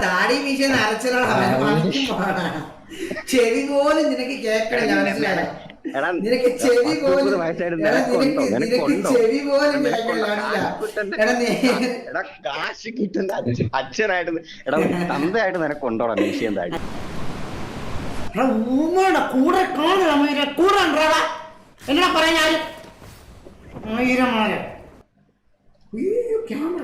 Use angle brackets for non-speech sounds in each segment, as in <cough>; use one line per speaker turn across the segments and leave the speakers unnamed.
താടി മീശ നരച്ചലാണ് ചെവി പോലും നിനക്ക് കേക്കണില്ല മനസ്സിലായോ? നിനക്ക് ചെവി പോലും? നിനക്ക് നിനക്ക്? ചെവി പോലും മനസ്സിലായോ?
കാശ് കിട്ടുന്ന അച്ഛ- അച്ഛനായിട്ട് എടാ തന്തയായിട്ട് നിനക്കുണ്ടോടാ മീശയും താടി
എടാ, ഊമ്മയുടെ കൂടെ കാണുക കൂടെ എന്നാ പറയാ ആയിരമാല അയ്യോ ക്യാമറ.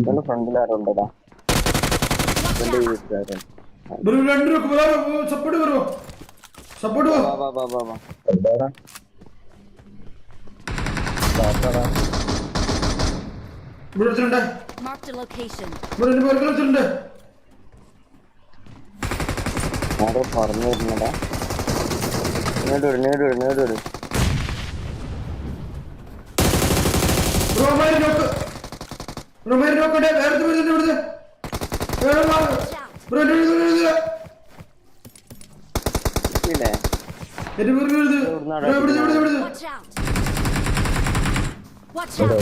ഇവന്റെ വീട്ടുകാരൻ
ബ്രോ രണ്ട് രൂപ വേറെ സപ്പോർട്ട് ബ്രോ. സപ്പോർട്ട്
വാ വാ വാ വാ വാ. എന്താടാ ഡോക്ടറാ
ബ്രോ എടുത്തിട്ടുണ്ട്.
മാർക്ക് ദി ലൊക്കേഷൻ
ബ്രോ എന്റെ പേർക്ക് എടുത്തിട്ടുണ്ട്.
ആരോ പറഞ്ഞു വരുന്നടാ ഇങ്ങോട്ട് വരും ഇങ്ങോട്ട് വരും ഇങ്ങോട്ട് വരും.
ബ്രോ മാരി നോക്ക്. നോക്കട്ടെ വേറെ ഇവിടുത്തെ ബ്രോ.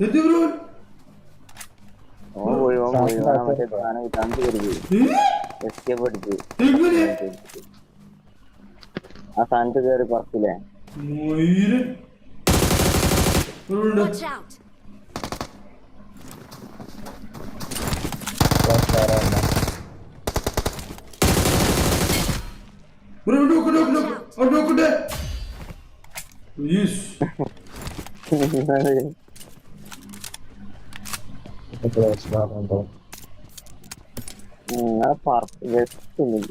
എന്ത് ബ്രോ?
ആ സ്ഥാനത്ത് കയറി പറത്തില്ലേ?
മയിൽ ഇവിടെ ഉണ്ട്.
Watch out.
ബ്രോ നോക്ക് നോക്ക് നോക്ക് അവിടെ നോക്കട്ടെ യെസ്
ഉം, ആ പറത്ത് ജസ്റ്റ് ഒന്നും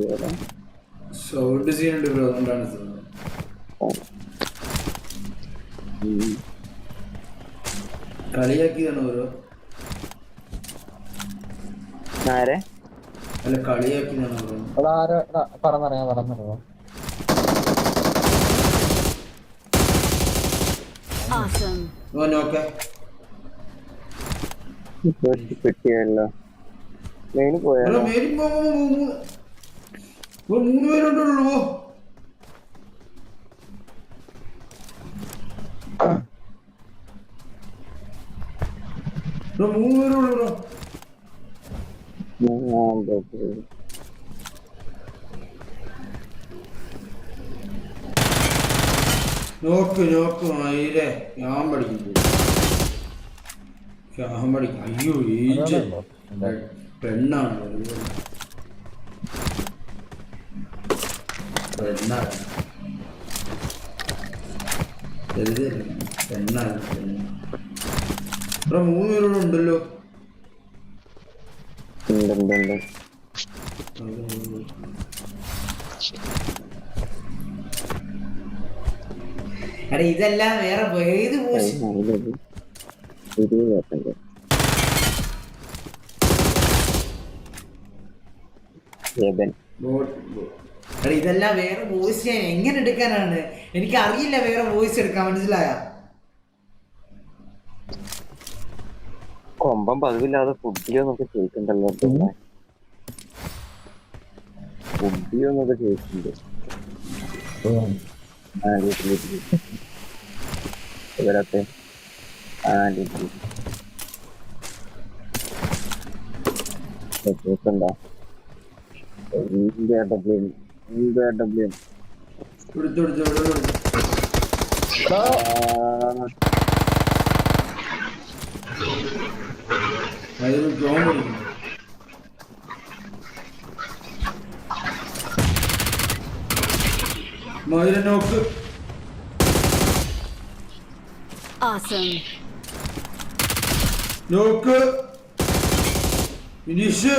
സൗണ്ട് സീൻ ഉണ്ട് ബ്രോ അതുകൊണ്ടാണ് കളിയാക്കിയതാണ് ഓരോ?
ആരെ?
അല്ല കളിയാക്കിയതാണ് ബ്രോ
ഇവിടെ ആരോ പറന്നറിയാം പറന്നറിയാം
ഓ നോക്കെ.
ഒരു കിട്ടിയല്ലോ. മെയിൻ പോയാലോ?
മൂന്ന് ബ്രോ ബ്രോ മൂന്ന് പേരുള്ളൂ ബ്രോ. നോക്ക് നോക്ക് മയിലേ ഞാൻ പഠിക്കും ഞാൻ പഠിക്കും അയ്യോ ഏജ് പെണ്ണാണ്. പെണ്ണാണ്. പെണ്ണാണ് പെണ്ണ് ഇവിടെ മൂന്ന് പേരോട് ഉണ്ടല്ലോ.
ഉണ്ട് ഉണ്ട് ഉണ്ട്.
എടാ ഇതെല്ലാം വേറെ ഏത് ഇതെല്ലാം വേറെ വോയിസ് ഞാൻ എങ്ങനെ എടുക്കാനാണ്? എനിക്ക് അറിയില്ല വേറെ വോയിസ് എടുക്കാൻ മനസ്സിലായ?
കൊമ്പം പതിവില്ലാതെ ഫുഡിയോന്നൊക്കെ ചോദിക്കണ്ടല്ലോ ഫുഡിയോന്നൊക്കെ ചോദിക്കുന്നുണ്ട് നമുക്ക് വീട്ടിൽ ഇവരൊക്കെ ആ കേൾക്കണ്ടോ? ഇന്ത്യ ഡബ്ല്യു ഇന്ത്യ
എടുത്തു എടുത്തു എടുത്തു അതിന് ജോൺ പഠിക്കുന്നു മധുര നോക്ക്
Awesome.
നോക്ക് ഫിനിഷ്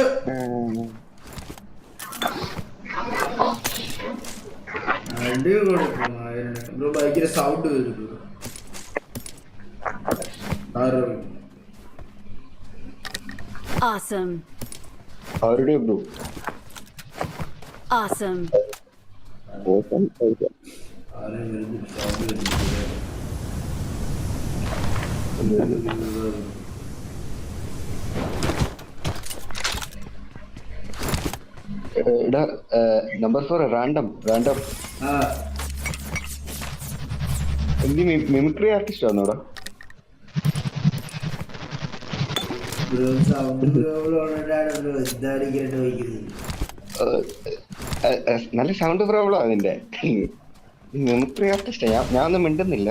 അടി കൊടുക്കും മധുരന് ഭയങ്കര സൗണ്ട് വരും ആരോ
Awesome.
അവരുടെ ബ്രോ
Awesome.
സൗണ്ട് വരുന്നില്ല
എടാ number four random random mimicry artist ആണോടാ
bro sound problem bro എന്താണ് ഇങ്ങനെ ചോദിക്കുന്നത്
നല്ല സൗണ്ട് പ്രോബ്ലം അതിന്റെ മിമിക്രി ആർട്ടിസ്റ്റ് ഞാൻ ഞാൻ ഒന്നും മിണ്ടുന്നില്ല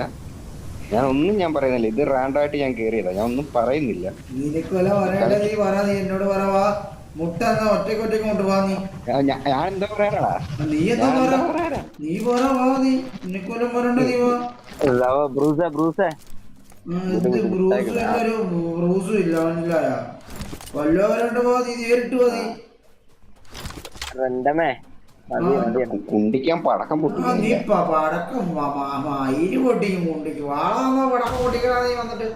ഞാൻ ഒന്നും ഞാൻ പറയുന്നില്ല ഇത് റാൻഡായിട്ട് ഞാൻ കേറിയതാ ഞാൻ ഒന്നും പറയുന്നില്ല ഞാൻ- എന്താ പറയാനാടാ
നീ എന്താ
ഞാൻ പറയാനാ
നീ പറ വാ നീ നിനക്കൊല്ലം പറയണ്ട നീ വാ
ബ്രൂസേ ബ്രൂസേ
ബ്രൂസും ഇല്ല മനസ്സിലായ നേരിട്ട്
രണ്ടമേ
കുണ്ടിക്കാൻ പടക്കം
മയിൽ പൊട്ടിക്കും കൊണ്ടിക്കും. വാളാന്നോ പടക്കം പൊട്ടിക്കണ നീ വന്നിട്ട്.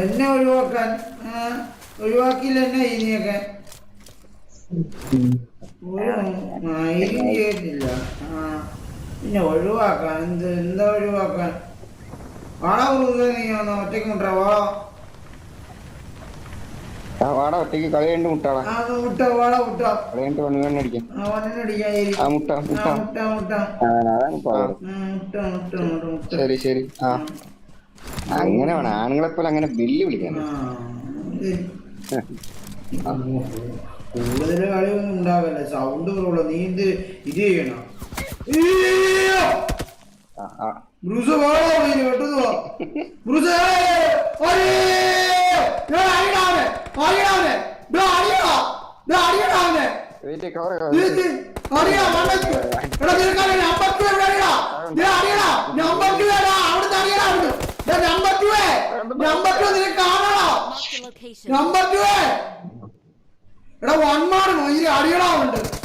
എന്നെ ഒഴിവാക്കാൻ ഒഴിവാക്കിയില്ല എന്നെ ഇനിയൊക്കെ. നീയൊക്കെ കേട്ടില്ല. ആ. പിന്നെ ഒഴിവാക്കാൻ എന്ത് എന്താ ഒഴിവാക്കാൻ? വാട ബ്രൂസേ നീ ഒന്ന് ഒറ്റയ്ക്ക് മുട്ടാ വാടാ
ആ വാടാ ഒറ്റയ്ക്ക് കളി കണ്ട് മുട്ടാടാ.
ആ ഒന്ന് മുട്ടാ വാടാ മുട്ടാ.
കളി കണ്ട് വണ്ണു വേണം അടിക്കാം.
ആ വണ്ണനടിക്കാൻ ശരി
ആ മുട്ട മുട്ട.
ആ മുട്ട. മുട്ട
അതാണ് പവർ
ആ, മുട്ട മുട്ട മുട്ട മുട്ട.
ശരി ശരി. ആ. അങ്ങനെ വേണം. ആണുങ്ങളെ പോലെ അങ്ങനെ ബില്ല് വിളിക്കാൻ
കൂടുതൽ കളിയൊന്നും ഉണ്ടാവില്ല. സൗണ്ട് കുറവുള്ള നീ ഇത് ഇത് ചെയ്യണം? ബ്രൂസ് നീ പെട്ടെന്ന് വാ. ബ്രൂസ്! അയ്യോ! ദേ അടിയെടാ അവനെ. അടിയെടാ അവനെ. ദേ അടിയെടാ. ദേ അടിയെടാ അവനെ.
വെയിറ്റ് കവർ
ദേ, ദേ, അടിയെടാ, മണ്ടയ്ക്ക്. എടാ, നിനക്കറിയാം, number two എവിടെ അടിയെടാ? ദേ അടിയെടാ. number two എടാ, അവിടുന്ന് അടിയെടാ അവിടുന്ന്. two ഏ. number two നിനക്ക്
a location.
number എടാ വൺ മാറുന്നു ഈ അടിയടാ ഉണ്ട് ആഹാ ബ്രൂസ്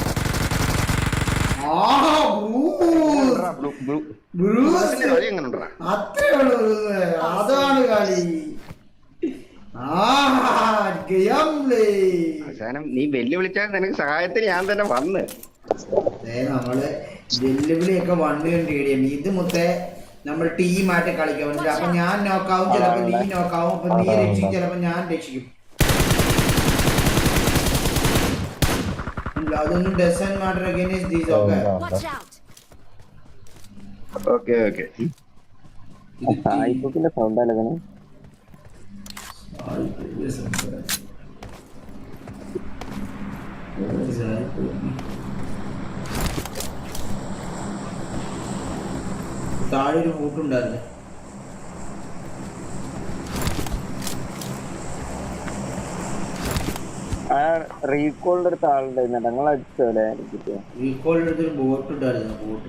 ബ്രൂസ്
കളി എങ്ങനെ ഉണ്ടാ
അത്രേ ഉള്ളൂ. അതാണ് കളി.
അവസാനം നീ വെല്ലുവിളിച്ചാൽ നിനക്ക് സഹായത്തിന് ഞാൻ തന്നെ വന്ന്.
നമ്മൾ വെല്ലുവിളിയൊക്കെ വന്നു കണ്ടിടിയും. ഇത് മുത്തേ നമ്മൾ ടീമായിട്ട് കളിക്കാൻ പറ്റില്ല അപ്പൊ ഞാൻ നോക്കാവും ചിലപ്പോ നീ നോക്കാവും അപ്പൊ നീ രക്ഷിക്കും. ചിലപ്പോ ഞാൻ രക്ഷിക്കും. ഇല്ല, അതൊന്നും doesn't matter against these okay
Watch out.
Okay okay
ഐബുക്കിന്റെ sound അല്ലതാണ്
താഴെ ഒരു കൂട്ടുണ്ടായിരുന്നു
ആ റീകോളിന്റെ അടുത്ത് ആളുണ്ടായിരുന്നു ഞങ്ങൾ അടിച്ചോലെ
റീകോളിന്റെ അടുത്ത് ഒരു ബോട്ട് ഉണ്ടായിരുന്നു. ബോട്ട്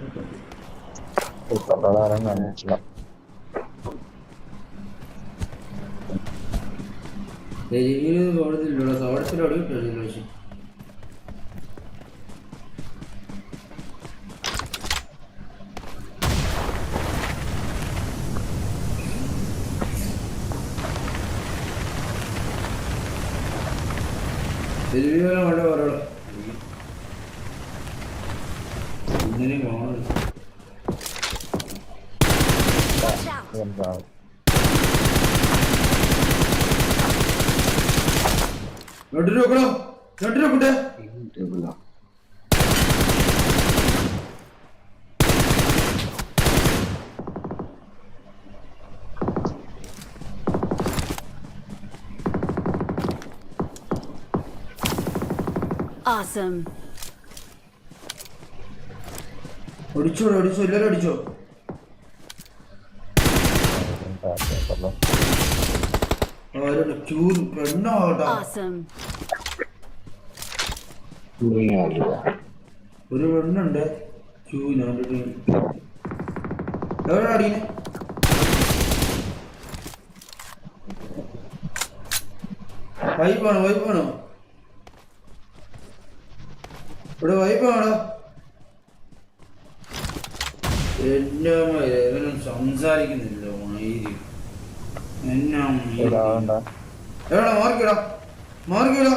കൊടുത്തില്ലല്ലോ സോടത്തിൽ അടി കിട്ടില്ല പക്ഷെ വേണ്ട പറയണം ഇങ്ങനെ കാണുന്നു
Watch out. Awesome.
അടിച്ചോ അടിച്ചോ എല്ലാരും
Awesome.
ഒരു പെണ്ണുണ്ട്. ചൂവിന് എവിടെ അടിയുന്നു വൈപ്പാണോ വൈപ്പാണോ ഇവിടെ വൈബ് ആണോ എല്ലാം ഇവനും സംസാരിക്കുന്നില്ല മൈരി എന്നാ എവിടെ
മാർക്കിടാ മാർക്കിടാ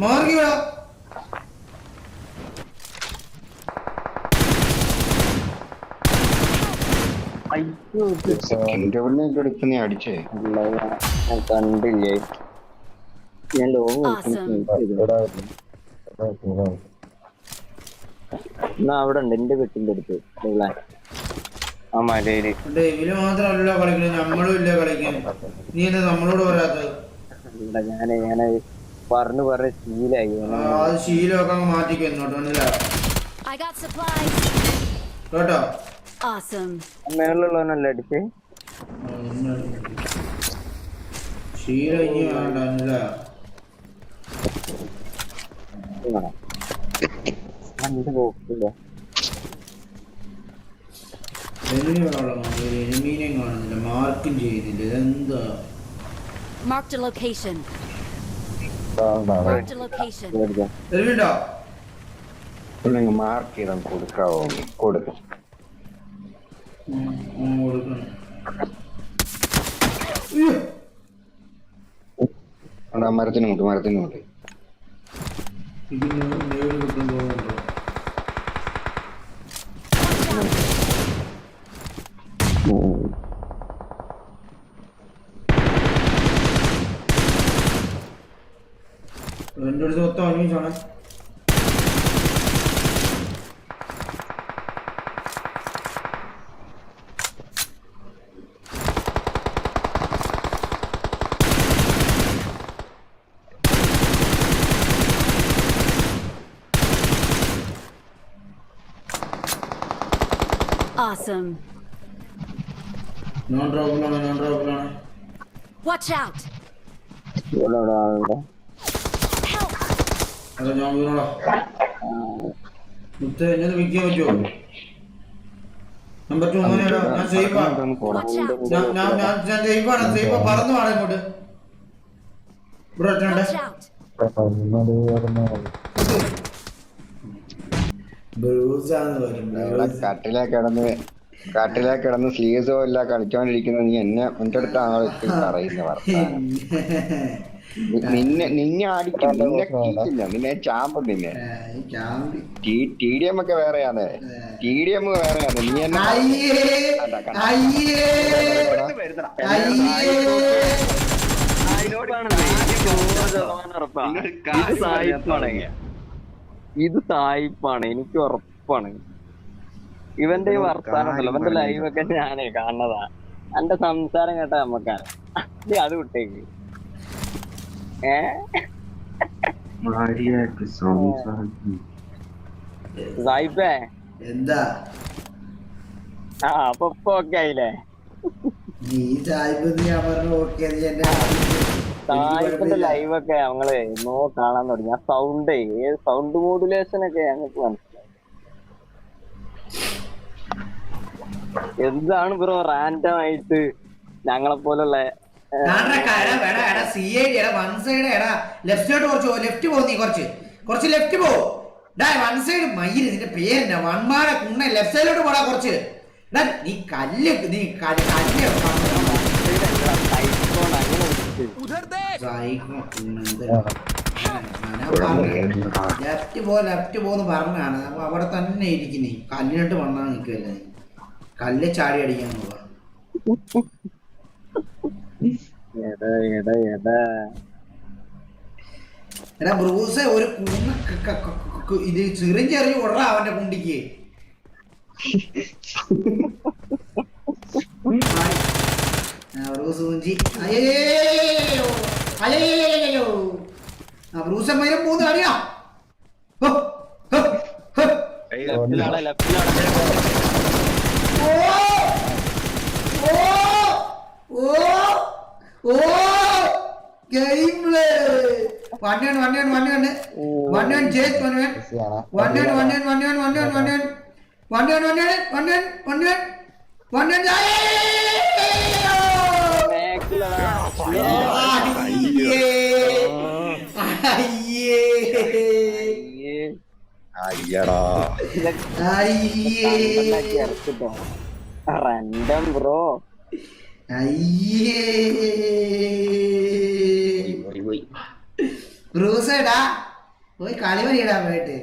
മാർക്കിടാ അടിച്ചേ.
കണ്ടില്ലേ? ഞാൻ
ലോകം
എന്നാ അവിടെ ഉണ്ട് എന്റെ വീട്ടിന്റെ അടുത്ത്. ആ
മലയിൽ. ഇവർ മാത്രമല്ല കളിക്കുന്നത് നമ്മളും ഇല്ല കളിക്കാൻ. നീ എന്താ നമ്മളോട് പറയാത്തത്?
ഞാൻ ഞാൻ പറഞ്ഞു പറഞ്ഞ ശീലായി.
അത് ശീലമൊക്കെ അങ്ങ് മാറ്റിക്കോ. കേട്ടോ?
മേളിലുള്ളവനല്ലേ അടിച്ച്?
ശീലം ഇനി വേണ്ട
രണ്ട്
ബോക്സില്ല എനിമീനെ കാണുന്നില്ല മാർക്കും ചെയ്തില്ല ഇതെന്താ മാർക്ക്
ലൊക്കേഷൻ മാർക്ക് ചെയ്താൽ കൊടുക്കാവോ? കൊടുക്കും. മരത്തിനുണ്ട് മരത്തിനുണ്ട്
ഇതിന് നേരിൽ കിട്ടും തോന്നുന്നുണ്ടോ രണ്ടു ദിവസം മൊത്തം അനുഭവിച്ചാണേ
Awesome.
Non dropലാണ് non dropലാണ്
Watch out.
ഇവിടെ ഇവിടെ.
ആളുണ്ട്
അല്ല ഞാൻ വീണോളാ മുത്തേ എന്നെ ഒന്ന് വിൽക്കാൻ പറ്റുമോ? നമ്പർ ടു അങ്ങനെയല്ല ഞാൻ സേഫാ
ഇവിടുന്ന് കുറവുണ്ട്
ഞാൻ ഞാൻ ഞാൻ ഞാൻ സേഫാണ് സേഫ് പറന്നു വാടാ ഇങ്ങോട്ട്. ഇവിടെ ഒറ്റ
Watch out.
പറഞ്ഞത് പറഞ്ഞാൽ
മതി. കട്ടിലേ കിടന്ന് കട്ടിലേ കിടന്ന് സ്ലീവ്സോ കളിച്ചോണ്ടിരിക്കുന്ന. നീ എന്നെ എന്റെ അടുത്താണ് പറയുന്ന വർത്താനം? <laughs> നിന്നെ നിന്നെ അടിക്കും നിന്നെ നിന്നെ ചാമ്പ് നിന്നെ. ടി ഡി എം ഒക്കെ വേറെയാണ് ടി ഡി എം വേറെയാണ് നീ എന്നെ
അയ്യേ അയ്യേ. അയ്യേ.
ഇത് സായിപ്പാണ് എനിക്ക് ഉറപ്പാണ്. ഇവന്റെ ഈ വർത്താനം ഉണ്ടല്ലോ ഇവന്റെ ലൈവ് ഒക്കെ ഞാനേ കാണുന്നതാ. എന്റെ സംസാരം കേട്ടാ നമ്മക്കാണ് അത് വിട്ടേക്ക്. ഏ? സായിപ്പേ?
എന്താ?
ആ അപ്പൊ ഓക്കെ ആയില്ലേ?
നീ സായിപ്പ് ഞാൻ പറഞ്ഞു ഓക്കെ അത്
ലൈവ് ഒക്കെ ഞങ്ങൾ എന്നോ കാണാൻ തുടങ്ങി. ആ സൗണ്ട് ഏത് സൗണ്ട് മോഡുലേഷൻ ഒക്കെ ഞങ്ങൾക്ക് മനസ്സിലായി. എന്താണ് ബ്രോ റാൻഡം ആയിട്ട് ഞങ്ങളെ പോലുള്ള
ലെഫ്റ്റ് സൈഡ് കുറച്ച് ലെഫ്റ്റ് പോ നീ കുറച്ച്. കുറച്ച് ലെഫ്റ്റ് പോ. ഡാ വൺ സൈഡ് മയിൽ ഇതിന്റെ പേരെന്നാ വൺമാര കുണ്ണ ലെഫ്റ്റ് സൈഡിലോട്ട് പോടാ കുറച്ച്. നീ കല്ല് നീ കല്ല് കല്ല്
ഐഫോൺ അങ്ങനെ വിളിച്ച്.
ലെഫ്റ്റ് പോ ലെഫ്റ്റ് പോന്ന് പറഞ്ഞാണ് അപ്പൊ അവിടെ തന്നെ ഇരിക്കുന്നേ. കല്ലിനിട്ട് വണ്ണാ നിൽക്കുവല്ലേ? കല്ല് ചാടി അടിക്കാൻ പോവാ.
എടാ
ബ്രൂസ് ഒരു കൂന്ന് ഇത് ചെറിയ ചെറിയ ഉടറ അവന്റെ കുണ്ടിക്ക്. <laughs> ബ്രൂസ് കുഞ്ചി അയ്യോ അയ്യോ ആ ബ്രൂസ് അമ്മയിലും മൂന്ന് കളിയാ ഹോ, ഹോ, ഹോ.
ലെഫ്റ്റിലാണ് ലെഫ്റ്റിലാണ്
ഓ ഓ ഓ ഓ. Game play one one one one one
അയ്യേ.
അയ്യേ.
അയ്യടാ
അയ്യേ
റണ്ടം ബ്രോ
അയ്യേ ബ്രൂസേടാ പോയി കളി വരികടാ പോയിട്ട്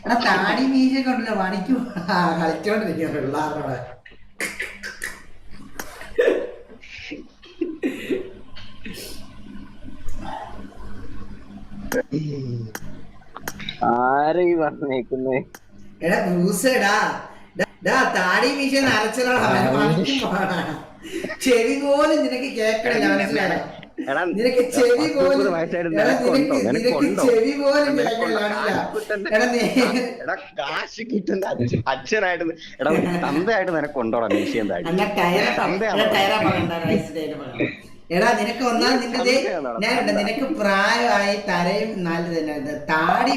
എടാ താടി മീശൊക്കെ ഉണ്ടല്ലോ പണിക്ക് കളിച്ചോണ്ടിരിക്കുക പിള്ളേരുടെ
ആരെ ഈ പറഞ്ഞേക്കുന്നേ?
എടാ ബ്രൂസേടാ താടി മീശ പോണാ ചെവി പോലും നിനക്ക് കേക്കണില്ല മനസ്സിലായോ? നിനക്ക് ചെവി പോലും? നിനക്ക്? ചെവി പോലും
കാശ് കിട്ടുന്ന അച്ഛനായിട്ട് എടാ <laughs> തന്തയായിട്ട് നിനക്ക് കൊണ്ടോടാ മീശയും താടി തന്തയാണോ?
എടാ നിനക്ക് ഒന്നാം നിന്റെ
ഞാൻ
ഞാനുണ്ട് നിനക്ക് പ്രായമായി തലയും നല്ല തന്നെ താടി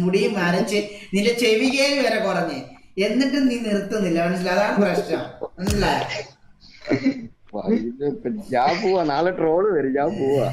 മുടിയും അരച്ച് നിന്റെ ചെവികേ വരെ കുറഞ്ഞ്. എന്നിട്ടും നീ നിർത്തുന്നില്ല മനസ്സിലായി അതാണ് പ്രശ്നം. മനസ്സിലായോ?
ഞാൻ പോവാ നാളെ ട്രോൾ വരും ഞാൻ പോവാ.